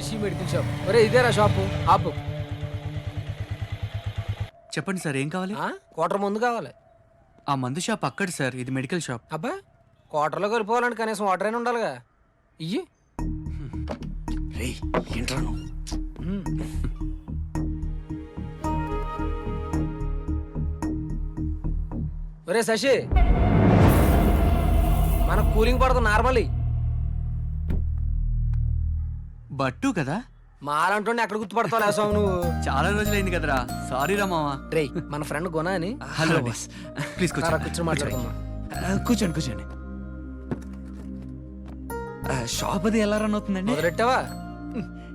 Shashi medical shop. ఒరే ఇదేరా shop. ఆపు. చెప్పండి సార్ ఏం కావాలి? ఆ? క్వార్టర్ ముందు కావాలి. ఆ మందు షాప్ అక్కడ సార్ ఇది మెడికల్ షాప్. అబ్బా క్వార్టర్లో కలిపోవాలంటే కనీసం వాటర్ అయినా ఉండాలిగా. ఇయ్యి. రే ఏంట్రా నువ్వు? ఒరే శశి. మన కూలింగ్ పడుతుంది నార్మల్. బట్టు కదా? మాలంటుండి ఎక్కడ గుర్తుపడతావు లేసావు నువ్వు? చాలా రోజులైంది కదరా. సారీ రా మావా. రేయ్ మన ఫ్రెండ్ గుణ అని. హలో బాస్ ప్లీజ్ కారా కూర్చో కూర్చొని మాట్లాడుకుందాం. ఆ, కూర్చోండి కూర్చోండి. షాప్ అది ఎలా రన్ అవుతుందండి? మొదలెట్టావా?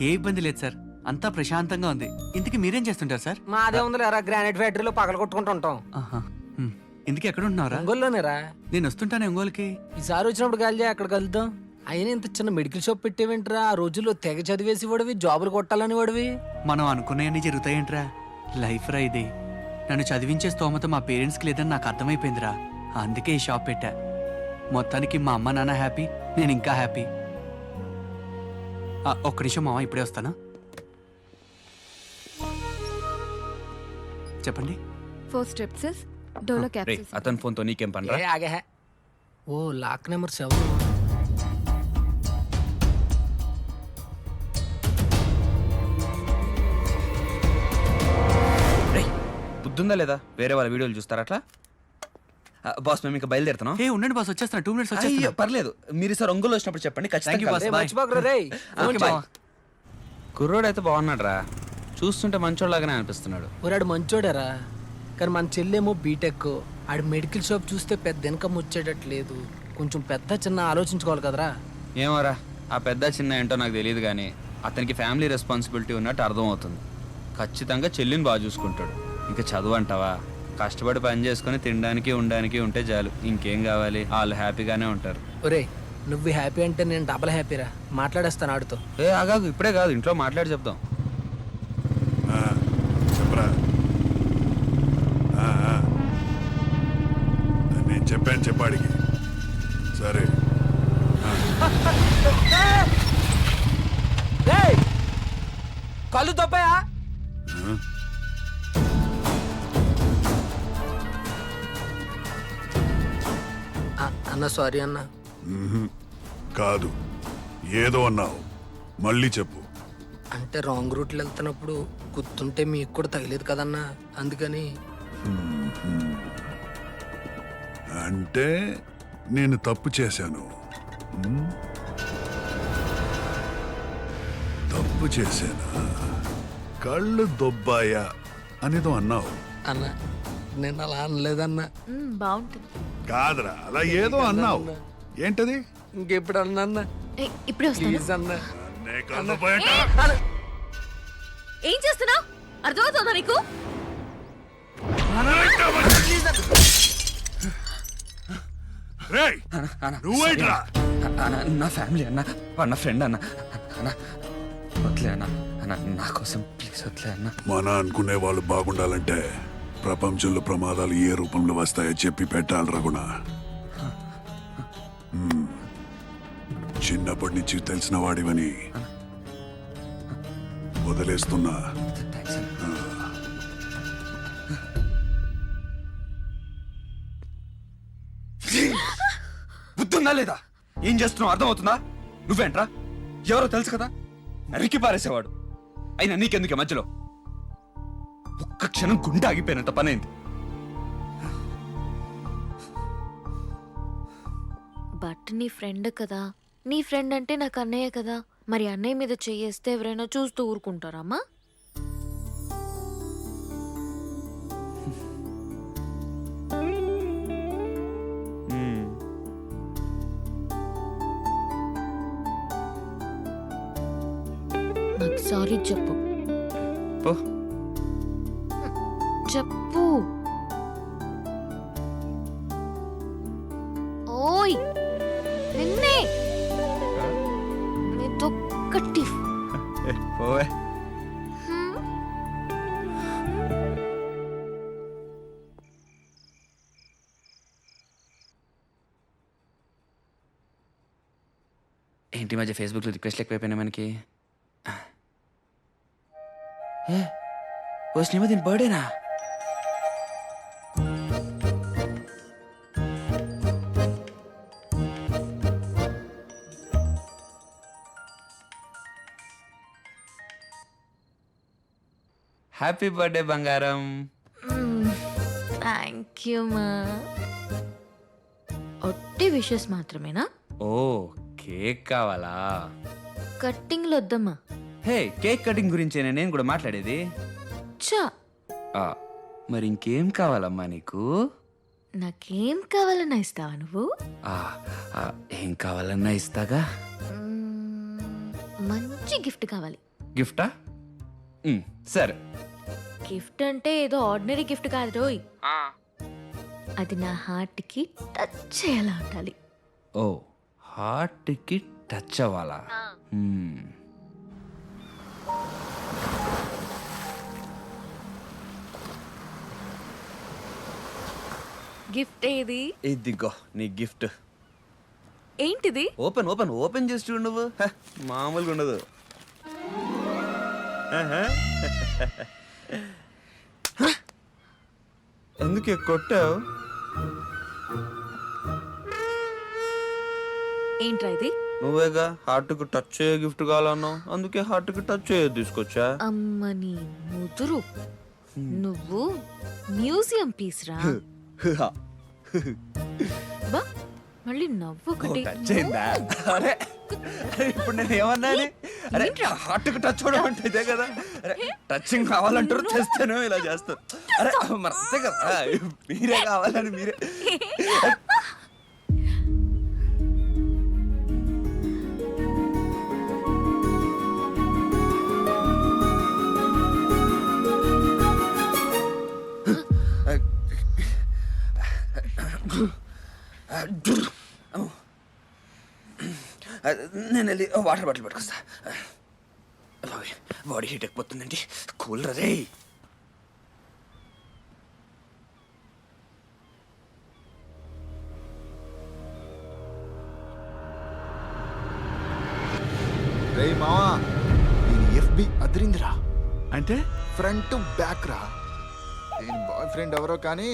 ఏ ఇబ్బంది లేదు సార్ అంతా ప్రశాంతంగా ఉంది. ఇంతకీ మీరేం చేస్తుంటారు సార్ మాదే ఉంది లేరా గ్రానైట్ ఫ్యాక్టరీలో పగల కొట్టుకుంటూ ఉంటాం. ఆహా. హ్మ్. ఇంతకీ ఎక్కడ ఉంటున్నారా ఒంగోలులోనేరా? నేను వస్తుంటాను ఒంగోలుకి. ఈసారి వచ్చినప్పుడు గాలి అక్కడ కలుద్దాం. అయినా ఇంత చిన్న మెడికల్ షాప్ పెట్టేవేంట్రా? ఆ రోజుల్లో తెగ చదివేసి వాడివి జాబులు కొట్టాలని వాడివి మనం అనుకున్నవన్నీ జరుగుతాయేంట్రా? లైఫ్ రా ఇది. నన్ను చదివించే స్తోమత మా పేరెంట్స్కి లేదని నాకు అర్థమైపోయిందిరా. అందుకే ఈ షాప్ పెట్టా. మొత్తానికి మా అమ్మ నాన్న హ్యాపీ నేను ఇంకా హ్యాపీ. ఆ, ఒక్క నిమిషం మామ ఇప్పుడే వస్తాను? చెప్పండి. ఫోర్ స్టెప్సెస్ డోలో రే అతని ఫోన్తో నీకేం పని ఏ ఆగే హే. ఓ లాక్ నెంబర్ సెవెన్. బుద్ధుందా లేదా? వేరే వాళ్ళ వీడియోలు చూస్తారా అట్లా? బాస్ మేము ఇంకా బయలుదేరుతున్నాం. ఏ ఉండండి బాస్ వచ్చేస్తున్నా టూ మినిట్స్ అయ్యో పర్లేదు. మీరు సార్ ఒంగోలు వచ్చినప్పుడు చెప్పండి Thank you, ఖచ్చితంగా boss. రే bye. మర్చిపోకరా రేయ్. Okay, phone bye. చేయి. కుర్రోడు అయితే బాగున్నాడు రా చూస్తుంటే మంచోళ్ళలాగానే అనిపిస్తున్నాడు. ఒరాడు మంచోడేరా. కానీ మన చెల్లేమో బీటెక్ ఆడి మెడికల్ షాప్ చూస్తే పెద్ద ఇన్కమ్ వచ్చేటట్లేదు. కొంచెం పెద్ద చిన్న ఆలోచించుకోవాలి కదరా. ఏమోరా ఆ పెద్ద చిన్న ఏంటో నాకు తెలియదు కానీ అతనికి ఫ్యామిలీ రెస్పాన్సిబిలిటీ ఉన్నట్టు అర్థమవుతుంది. ఖచ్చితంగా చెల్లిని బాగా చూసుకుంటాడు. ఇంకా చదువు అంటావా? కష్టపడి పని చేసుకొని తినడానికి ఉండడానికి ఉంటే చాలు. ఇంకేం కావాలి? వాళ్ళు హ్యాపీగానే ఉంటారు. ఒరే నువ్వు హ్యాపీ అంటే నేను డబల్ హ్యాపీరా? మాట్లాడేస్తాను ఆడితో. ఏ ఆగాగు ఇప్పుడే కాదు. ఇంట్లో మాట్లాడి చెప్తాం ఆ, చెప్పరా? ఆ, ఆ. నేను చెప్పాను చెప్పాడికి సరే! కళ్ళు తప్పాయా? అన్న సారీ అన్న. కాదు. ఏదో అన్నావు. మళ్ళీ చెప్పు. అంటే రాంగ్ రూట్లో వెళ్తున్నప్పుడు గుర్తుంటే మీకు కూడా తగిలేదు కదన్నా. అందుకని. అంటే నేను తప్పు చేశాను? తప్పు చేశానా? కళ్ళు దొబ్బాయా? అనేదో అన్నావు. అన్న నేను అలా అనలేదన్నా. బాగుంటుంది. కాదురా అలా ఏదో అన్నావు. ఏంటది? ఇంకెప్పుడు అన్నా ఇప్పుడే వస్తాను ప్లీజ్ అన్న నే కళ్ళు బయట. ఏం చేస్తున్నావు? అర్థమవుతుందా నీకు? రేయ్, నువ్వేంట్రా? అన్న నా ఫ్యామిలీ అన్న వాడు నా ఫ్రెండ్ అన్న. అన్న వదిలే అన్న. అన్న నా కోసం ప్లీజ్ వదిలే అన్న. మన అనుకునే వాళ్ళు బాగుండాలంటే ప్రపంచంలో ప్రమాదాలు ఏ రూపంలో వస్తాయో చెప్పి పెట్టాలి రఘుణ చిన్నప్పటి నుంచి తెలిసిన వాడివని వదిలేస్తున్నా. థ్యాంక్స్ బుద్ధుందా లేదా? ఏం చేస్తున్నావు? అర్థమవుతుందా? నువ్వేంట్రా? ఎవరో తెలుసు కదా? నరికి పారేసేవాడు. అయినా నీకెందుకే మధ్యలో? ఒక్క క్షణం గుండె ఆగిపోయినంత పనైంది. బట్ నీ ఫ్రెండ్ కదా. నీ ఫ్రెండ్ అంటే నాకు అన్నయ్య కదా. మరి అన్నయ్య మీద చెయ్యేస్తే ఎవరైనా చూస్తూ ఊరుకుంటారమ్మా? నాకు సారీ చెప్పు. పో. చెప్పు. ఓయ్ నిన్నే. నీతొక్కటి పోవే. ఏంటి మధ్య ఫేస్బుక్లో రిక్వెస్ట్ ఎక్కువైపోయినా మనకి? ఓ స్నేమ దీని బర్త్డేనా? హ్యాపీ బర్త్డే బంగారం థ్యాంక్ యూ మా ఒట్టి విషెస్ మాత్రమేనా ఓ కేక్ కావాలా? కట్టింగ్లు వద్దమ్మా హే కేక్ కటింగ్ గురించే నేను కూడా మాట్లాడేది. చా ఆ, మరి ఇంకేం కావాలమ్మా నీకు? నాకేం కావాలన్నా ఇస్తావా నువ్వు? ఆ, ఆ, ఏం కావాలన్నా ఇస్తాగా? మ్మ్, మంచి గిఫ్ట్ కావాలి. గిఫ్టా? సరే. గిఫ్ట్ అంటే ఏదో ఆర్డినరీ గిఫ్ట్ కాదు రోయ్. అది నా హార్ట్కి టచ్ చేయాలా ఉండాలి. ఓ హార్ట్కి టచ్ అవ్వాలా? మ్మ్. గిఫ్ట్ ఏది? ఇదిగో నీ గిఫ్ట్. ఏంటిది? ఓపెన్ ఓపెన్ ఓపెన్ చేసి చూడు నువ్వు. హ, మామూలుగా ఉండదు. ఆహా. ఎందుకే కొట్టావు? ఏంట్రా ఇది? నువ్వేగా హార్ట్కి టచ్ అయ్యే గిఫ్ట్ కావాలన్నావు? అందుకే హార్ట్కి టచ్ అయ్యేది తీసుకొచ్చా? అమ్మని ముదురు. నువ్వు మ్యూజియం పీస్ రా బా మళ్ళీ అయిందా? అరే అరే, ఇప్పుడు నేను ఏమన్నాను? అరే హార్ట్కి టచ్ అవడం అంటే ఇదే కదా అరే టచింగ్ కావాలంటారు చేస్తాను ఇలా చేస్తాను అరే మరి అంతే కదా మీరే కావాలని మీరే నేను వెళ్ళి వాటర్ బాటిల్ పట్టుకొస్తా. బాబోయ్, బాడీ హీట్ ఎక్కిపోతుందండి. కూల్ రే రే మావా దీని ఎఫ్బి అదిరిందిరా. అంటే? ఫ్రంట్ బ్యాక్ రా దీని బాయ్ ఫ్రెండ్ ఎవరో కానీ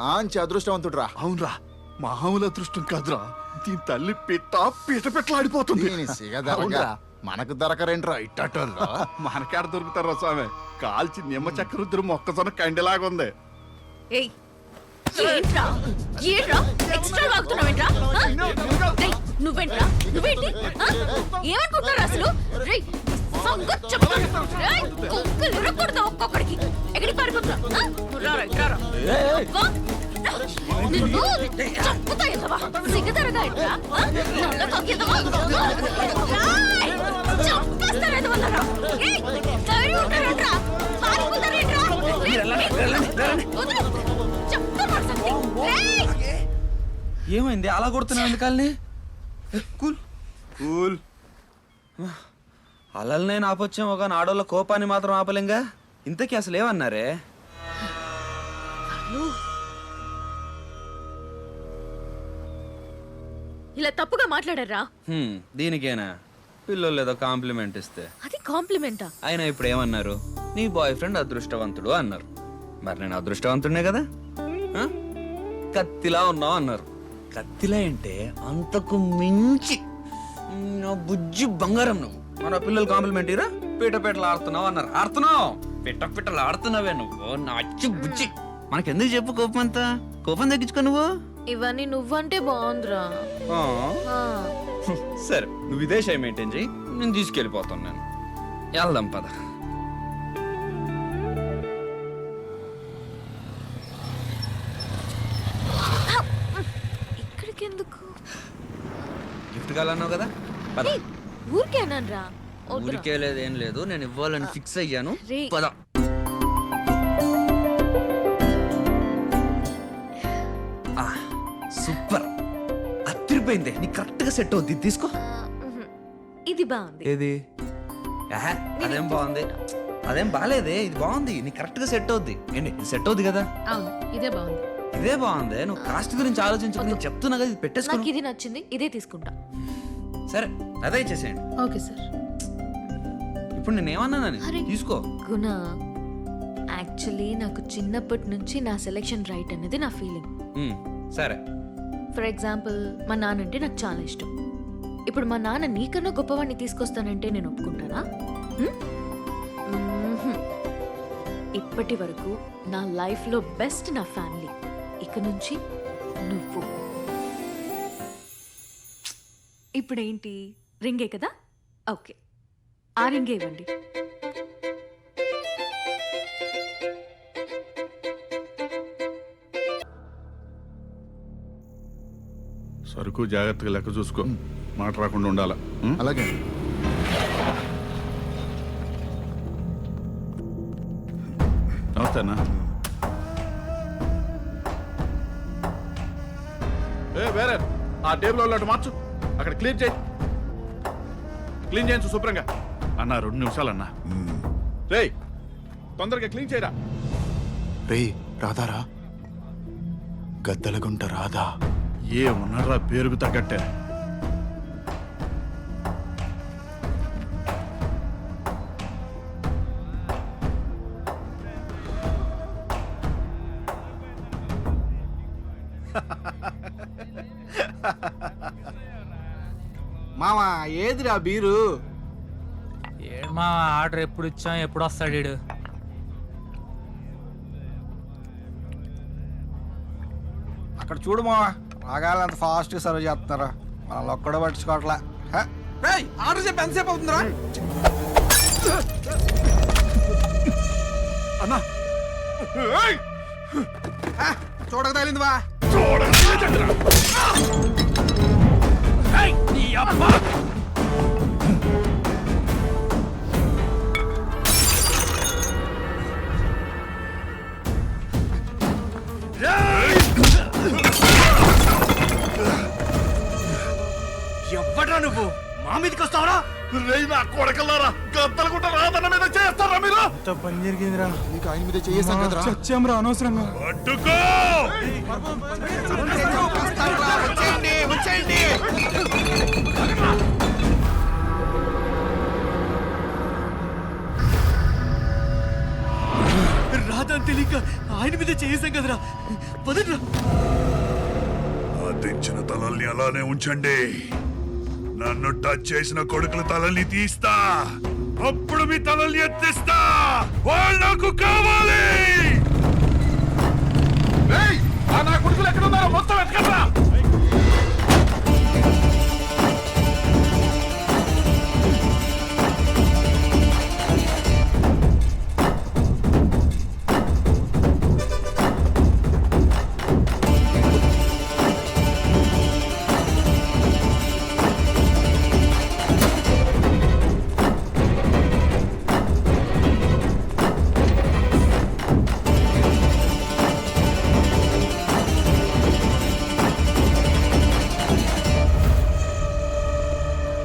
మంచి అదృష్టవంతుడురా. అవునరా. మామూలు అదృష్టం కాదురా. దీని తల్లి పిట్ట పీట పెట్టలాడిపోతుంది మనకు దొరకరేంట్రా ఇట్టటోళ్ళు మనకాడ దొరుకుతారా స్వామి. కాల్చి నిమ్మ చెక్క రుద్దురు మొక్కజొన్న కండిలాగా ఉంది. ఏయ్ ఏంట్రా? ఏంట్రా? ఎక్స్ట్రా వాగుతున్నావేంట్రా ఆ? రేయ్, నువ్వేంట్రా? నువ్వేంటి? ఆ? ఏమనుకుంటున్నారు అసలు? రేయ్ సంగతి చెప్తాను. రేయ్ కుక్కలు ఇరగకూడదు ఒక్కొక్కడికి. ఎక్కడికి పారిపోతున్నా? ఆ? నువ్వు రారా, ఇటు రారా. అబ్బా! నిన్ను చంపుతా ఎదవా సిగ్గుతరగా ఇట్రా నల్ల తొక్కేదవా రాయ్! చంపేస్తారు ఎదవలరా ఏయ్ ధైర్యం ఉంటారంట్రా పారిపోతారేంట్రా రేయ్, వదలు. చెప్తాను సంగతి రేయ్ ఏమైంది అలా కొడుతున్నావు ఎందుకల్ని కూల్ కూల్ అలల్నే ఆపొచ్చాము కానీ ఆడోళ్ళ కోపాన్ని మాత్రం ఆపలేంగా ఇంతకీ అసలు ఏమన్నారే ఇలా తప్పుగా మాట్లాడారా హ్మ్, దీనికేనా? పిల్లలు ఏదో కాంప్లిమెంట్ ఇస్తే. అది కాంప్లిమెంటా? అయినా ఇప్పుడు ఏమన్నారు? నీ బాయ్ ఫ్రెండ్ అదృష్టవంతుడు అన్నారు. మరి నేను అదృష్టవంతుడినే కదా? ఆ? కత్తిలా ఉన్నావు అన్నారు. కత్తిలా అంటే అంతకు మించి. నా బుజ్జి బంగారం నువ్వు. మన పిల్లలు కాంప్లిమెంట్ ఇరా. పీట పీటలు ఆడుతున్నావు అన్నారు. ఆడుతున్నావు? పిట్ట పిట్టలు ఆడుతున్నావే నువ్వు. నా అచ్చి బుజ్జి. మనకెందుకు చెప్పు కోపం అంతా కోపం తగ్గించుకో నువ్వు. ఇవన్నీ నువ్వంటే బాగుందిరా. ఆ. ఆ, సరే నువ్వు ఇదే షై మెయింటైన్ చేయి నేను తీసుకెళ్ళిపోతాను నేను. వెళ్దాం పద. ఇక్కడికి ఎందుకు గిఫ్ట్ కావాలన్నావు కదా? పద. ఊరికే అన్నానురా వద్దురా. ఊరికే లేదు ఏం లేదు నేను ఇవ్వాలని ఫిక్స్ అయ్యాను. రే. పద. అత్తిరిపోయింది నీకు కరెక్ట్గా సెట్ అవుద్ది. తీసుకో. ఇది బాగుంది. ఏది? ఆహా, అదేం బాగుంది. అదేం బాగాలేదే ఇది బాగుంది. నీకు కరెక్ట్గా సెట్ అవుద్ది. ఏంటి ఇది సెట్ అవుద్ది కదా? అవును ఇదే బాగుంది. ఇదే బాగుంది? నువ్వు కాస్ట్ గురించి ఆలోచించు నేను చెప్తున్నా కదా ఇది నాకు ఇది నచ్చింది ఇదే తీసుకుంటా. సరే అదే ఇచ్చేసేయండి. Okay sir. ఇప్పుడు నేనేమన్నానని అరే. తీసుకో. గుణ యాక్చువల్లీ నాకు చిన్నప్పటి నుంచి నా సెలెక్షన్ రైట్ అనేది నా ఫీలింగ్. ఉమ్, సరే. ఫర్ ఎగ్జాంపుల్ మా నాన్న అంటే నాకు చాలా ఇష్టం. ఇప్పుడు మా నాన్న నీకన్నా గొప్పవాడిని తీసుకొస్తానంటే నేను ఒప్పుకుంటానా? ఇప్పటి వరకు నా లైఫ్లో బెస్ట్ నా ఫ్యామిలీ. ఇక నుంచి నువ్వు. ఇప్పుడేంటి? రింగే కదా? ఓకే. ఆ రింగే ఇవ్వండి. సరుకు జాగ్రత్తగా లెక్క చూసుకో. మాట రాకుండా ఉండాలా? అలాగే. నమస్తే అన్న. ఏ వేరే ఆ టేబుల్ వాళ్ళు మార్చు. అక్కడ క్లీన్ చేయి. క్లీన్ చేయించు శుభ్రంగా. అన్న రెండు నిమిషాలు అన్న రేయ్ తొందరగా క్లీన్ చేయరా? రే రాధారా? గద్దలగుంట రాధా. ఏ ఉన్నారా పేరుకు తగ్గట్టే? మామా ఏదిరా బీరు? మా ఆర్డర్ ఎప్పుడు ఇచ్చాం ఎప్పుడు వస్తాడు వీడు? అక్కడ చూడు మావా. రాగాలు అంత ఫాస్ట్ సర్వ్ చేస్తున్నారు. మనల్ని ఒక్కడో పట్టించుకోవట్లే. హ? ఆర్డర్ చెప్పి ఎంతసేపు అవుతుందిరా? అన్నా! చూడక తగిలింది బా ఎవ్వడ్రా నువ్వు? మా మీదకి వస్తావరా? రేయ్ నా కొడకల్లారా. గద్దలగుంట రాదన్న మీద చేస్తారా మీరు? పని జరిగిందిరా. నీకు ఆయన మీద చేసాం కదరా? చచ్చాంరా అనవసరంగా. అడ్డుకో రాదా అని తెలియక ఆయన మీద చేసాం కదరా? పదండ్రా ఆ తెంచిన తలల్ని అలానే ఉంచండి. నన్ను టచ్ చేసిన కొడుకుల తలల్ని తీస్తా. అప్పుడు మీ తలల్ని ఎత్తిస్తా. వాళ్ళు నాకు కావాలి. ఆ నా కొడుకులు ఎక్కడ ఉన్నారో మొత్తం ఎక్కడ